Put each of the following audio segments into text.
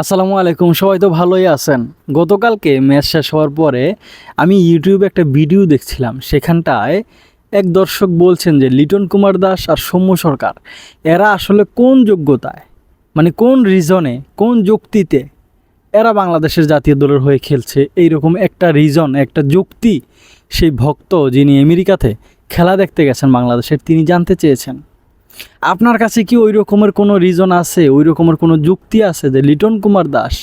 আসসালামু আলাইকুম, সবাই তো ভালোই আছেন। গতকালকে ম্যাচ শেষ হওয়ার পরে আমি ইউটিউবে একটা ভিডিও দেখছিলাম, সেখানটায় এক দর্শক বলছেন যে লিটন কুমার দাস আর সৌম্য সরকার, এরা আসলে কোন যোগ্যতায়? মানে কোন রিজনে কোন যুক্তিতে এরা বাংলাদেশের জাতীয় দলের হয়ে খেলছে? এইরকম একটা রিজন একটা যুক্তি সেই ভক্ত যিনি আমেরিকাতে খেলা দেখতে গেছেন বাংলাদেশের, তিনি জানতে চেয়েছেন। আপনার কাছে কি ওই রকমের কোনো রিজন আছে? ওই রকমের কোনো যুক্তি আছে যে লিটন কুমার দাস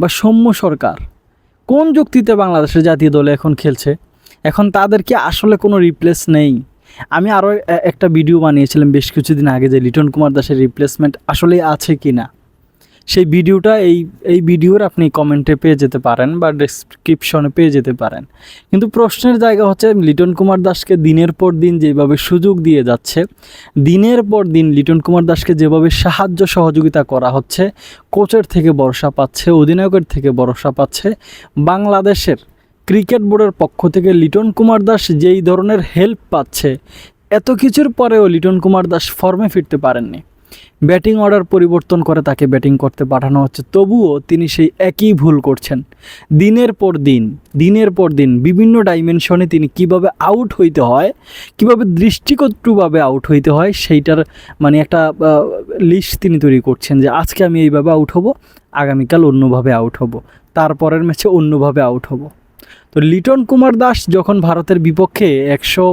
বা সৌম্য সরকার? কোন যুক্তিতে বাংলাদেশের জাতীয় দলে এখন খেলছে? এখন তাদের কি আসলে কোনো রিপ্লেস নেই? আমি আরও একটা ভিডিও বানিয়েছিলাম বেশ কিছুদিন আগে যে লিটন কুমার দাসের রিপ্লেসমেন্ট আসলে আছে কি না সেই ভিডিওটা এই এই ভিডিওর আপনি কমেন্টে পেয়ে যেতে পারেন বা ডেসক্রিপশনে পেয়ে যেতে পারেন। কিন্তু প্রশ্নের জায়গা হচ্ছে লিটন কুমার দাসকে দিনের পর দিন যেভাবে সুযোগ দিয়ে যাচ্ছে, দিনের পর দিন লিটন কুমার দাসকে যেভাবে সাহায্য সহযোগিতা করা হচ্ছে, কোচের থেকে ভরসা পাচ্ছে, অধিনায়কের থেকে ভরসা পাচ্ছে, বাংলাদেশের ক্রিকেট বোর্ডের পক্ষ থেকে লিটন কুমার দাস যেই ধরনের হেল্প পাচ্ছে, এত কিছুর পরেও লিটন কুমার দাস ফর্মে ফিরতে পারেননি। ব্যাটিং অর্ডার পরিবর্তন করে তাকে ব্যাটিং করতে পাঠানো হচ্ছে। তবুও তিনি সেই একই ভুল করছেন। দিনের পর দিন, দিনের পর দিন বিভিন্ন ডাইমেনশনে তিনি কীভাবে আউট হইতে হয়, কীভাবে দৃষ্টিকটুভাবে আউট হইতে হয়, সেইটার মানে একটা লিস্ট তিনি তৈরি করছেন যে আজকে আমি এইভাবে আউট হব, আগামীকাল অন্যভাবে আউট হব, তারপরের ম্যাচে অন্যভাবে আউট হব। তো লিটন কুমার দাস যখন ভারতের বিপক্ষে একশো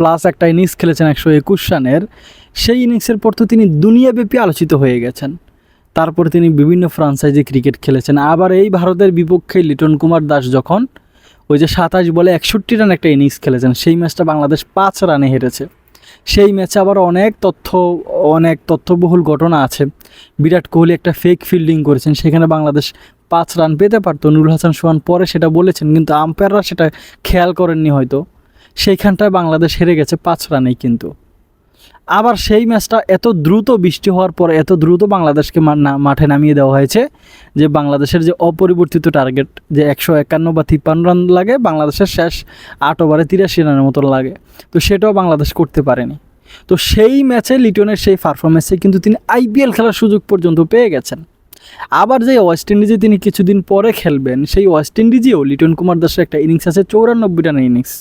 প্লাস একটা ইনিংস খেলেছেন একশো একুশ রানের। সেই ইনিংসের পর তো তিনি দুনিয়াব্যাপী আলোচিত হয়ে গেছেন। তারপর তিনি বিভিন্ন ফ্রাঞ্চাইজি ক্রিকেট খেলেছেন। আবার এই ভারতের বিপক্ষে লিটন কুমার দাস যখন ওই যে সাতাশ বলে একষট্টি রান একটা ইনিংস খেলেছেন, সেই ম্যাচটা বাংলাদেশ পাঁচ রানে হেরেছে। সেই ম্যাচে আবার অনেক তথ্য, অনেক তথ্যবহুল ঘটনা আছে। বিরাট কোহলি একটা ফেক ফিল্ডিং করেছেন, সেখানে বাংলাদেশ পাঁচ রান পেতে পারতো। নুরুল হাসান সোহান পরে সেটা বলেছেন, কিন্তু আম্পায়াররা সেটা খেয়াল করেননি হয়তো। সেইখানটায় বাংলাদেশ হেরে গেছে পাঁচ রানেই কিন্তু। আবার সেই ম্যাচটা এত দ্রুত বৃষ্টি হওয়ার পর এত দ্রুত বাংলাদেশকে মাঠে নামিয়ে দেওয়া হয়েছে যে বাংলাদেশের যে অপরিবর্তিত টার্গেট যে একশো একান্ন বা তিপ্পান্ন রান লাগে, বাংলাদেশের শেষ আট ওভারে তিরাশি রানের মতো লাগে। তো সেটাও বাংলাদেশ করতে পারেনি। তো সেই ম্যাচে লিটনের সেই পারফরমেন্সে কিন্তু তিনি আইপিএল খেলার সুযোগ পর্যন্ত পেয়ে গেছেন। আবার যে ওয়েস্ট ইন্ডিজে তিনি কিছুদিন পরে খেলবেন, সেই ওয়েস্ট ইন্ডিজেও লিটন কুমার দাসের একটা ইনিংস আছে, চৌরানব্বই রানের ইনিংস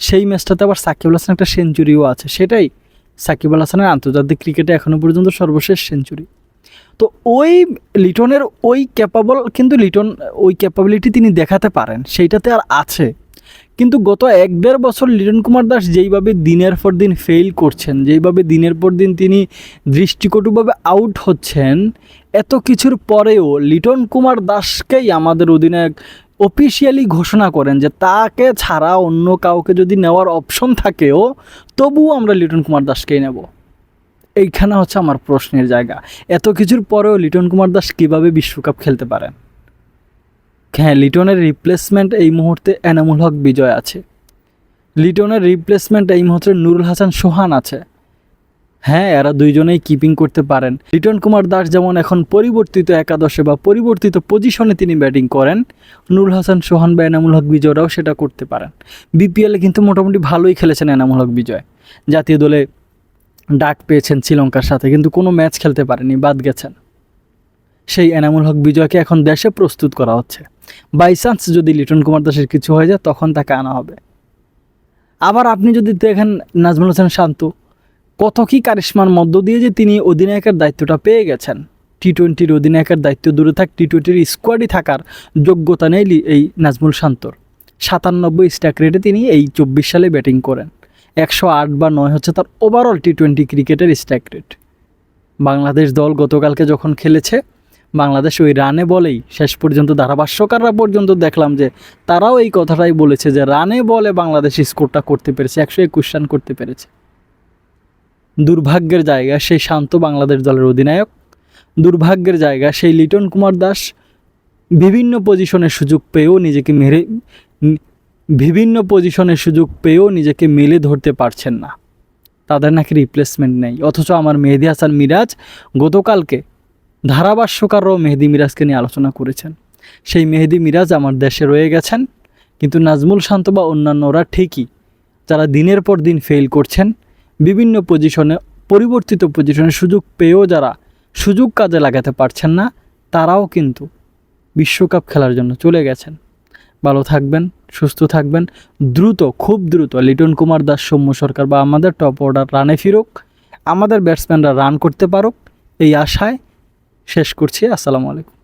সেই ম্যাচটাতে আবার সাকিব আল হাসান একটা সেঞ্চুরিও আছে। সেটাই সাকিব আল হাসানের আন্তর্জাতিক ক্রিকেটে এখনও পর্যন্ত সর্বশেষ সেঞ্চুরি। তো ওই লিটনের ওই ক্যাপাবল কিন্তু লিটন ওই ক্যাপাবিলিটি তিনি দেখাতে পারেন, সেইটাতে আর আছে। কিন্তু গত এক দেড় বছর লিটন কুমার দাস যেইভাবে দিনের পর দিন ফেল করছেন, যেইভাবে দিনের পর দিন তিনি দৃষ্টিকটুভাবে আউট হচ্ছেন, এত কিছুর পরেও লিটন কুমার দাসকেই আমাদের অধিনায়ক অফিসিয়ালি ঘোষণা করেন যে তাকে ছাড়া অন্য কাউকে যদি নেওয়ার অপশন থাকেও, তবুও আমরা লিটন কুমার দাসকেই নেব। এইখানে হচ্ছে আমার প্রশ্নের জায়গা। এত কিছুর পরেও লিটন কুমার দাস কীভাবে বিশ্বকাপ খেলতে পারেন? হ্যাঁ লিটনের রিপ্লেসমেন্ট এই মুহূর্তে এনামুল হক বিজয় আছে। লিটনের রিপ্লেসমেন্ট এই মুহূর্তে নুরুল হাসান সোহান আছে। হ্যাঁ এরা দুইজনেই কিপিং করতে পারেন। লিটন কুমার দাস যেমন এখন পরিবর্তিত একাদশে বা পরিবর্তিত পজিশনে তিনি ব্যাটিং করেন, নুরুল হাসান, সোহান বা এনামুল হক বিজয়রাও সেটা করতে পারেন। বিপিএলে কিন্তু মোটামুটি ভালোই খেলেছেন এনামুল হক বিজয়। জাতীয় দলে ডাক পেয়েছেন শ্রীলঙ্কার সাথে, কিন্তু কোনো ম্যাচ খেলতে পারেনি, বাদ গেছেন। সেই এনামুল হক বিজয়কে এখন দেশে প্রস্তুত করা হচ্ছে। বাই চান্স যদি লিটন কুমার দাসের কিছু হয়ে যায়, তখন তাকে আনা হবে। আবার আপনি যদি দেখেন নাজমুল হোসেন শান্ত কত কি কারিশ্মার মধ্য দিয়ে যে তিনি অধিনায়কের দায়িত্বটা পেয়ে গেছেন। টি টোয়েন্টির অধিনায়কের দায়িত্ব দূরে থাক টি টোয়েন্টির স্কোয়াডই থাকার যোগ্যতা নেই এই নাজমুল শান্তর। সাতানব্বই স্ট্যাক রেটে তিনি এই চব্বিশ সালে ব্যাটিং করেন। একশো আট বা নয় হচ্ছে তার ওভারঅল টি টোয়েন্টি ক্রিকেটের স্ট্যাক রেট বাংলাদেশ দল গতকালকে যখন খেলেছে, বাংলাদেশ ওই রানে বলেই, শেষ পর্যন্ত ধারাভাষ্যকাররা পর্যন্ত দেখলাম যে তারাও এই কথাটাই বলেছে যে রানে বলে বাংলাদেশ স্কোরটা করতে পেরেছে, একশো একুশ রান করতে পেরেছে। দুর্ভাগ্যের জায়গা সেই শান্ত বাংলাদেশ দলের অধিনায়ক, দুর্ভাগ্যের জায়গা সেই লিটন কুমার দাস বিভিন্ন পজিশনের সুযোগ পেয়েও নিজেকে মেরে, বিভিন্ন পজিশনের সুযোগ পেয়েও নিজেকে মেলে ধরতে পারছেন না। তাদের নাকি রিপ্লেসমেন্ট নেই। অথচ আমার মেহেদি হাসান মিরাজ গতকালকে ধারাভাষ্যকাররাও মেহেদি মিরাজকে নিয়ে আলোচনা করেছেন। সেই মেহেদি মিরাজ আমার দেশে রয়ে গেছেন, কিন্তু নাজমুল শান্ত বা অন্যান্যরা ঠিকই, যারা দিনের পর দিন ফেল করছেন বিভিন্ন পজিশনে পরিবর্তিত পজিশনে সুযোগ পেয়েও যারা সুযোগ কাজে লাগাতে পারছেন না, তারাও কিন্তু বিশ্বকাপ খেলার জন্য চলে গেছেন। ভালো থাকবেন, সুস্থ থাকবেন। দ্রুত, খুব দ্রুত, লিটন কুমার দাস, সৌম্য সরকার বা আমাদের টপ অর্ডার রানে ফিরুক। আমাদের ব্যাটসম্যানরা রান করতে পারুক, এই আশায় শেষ করছি। আসসালামু আলাইকুম।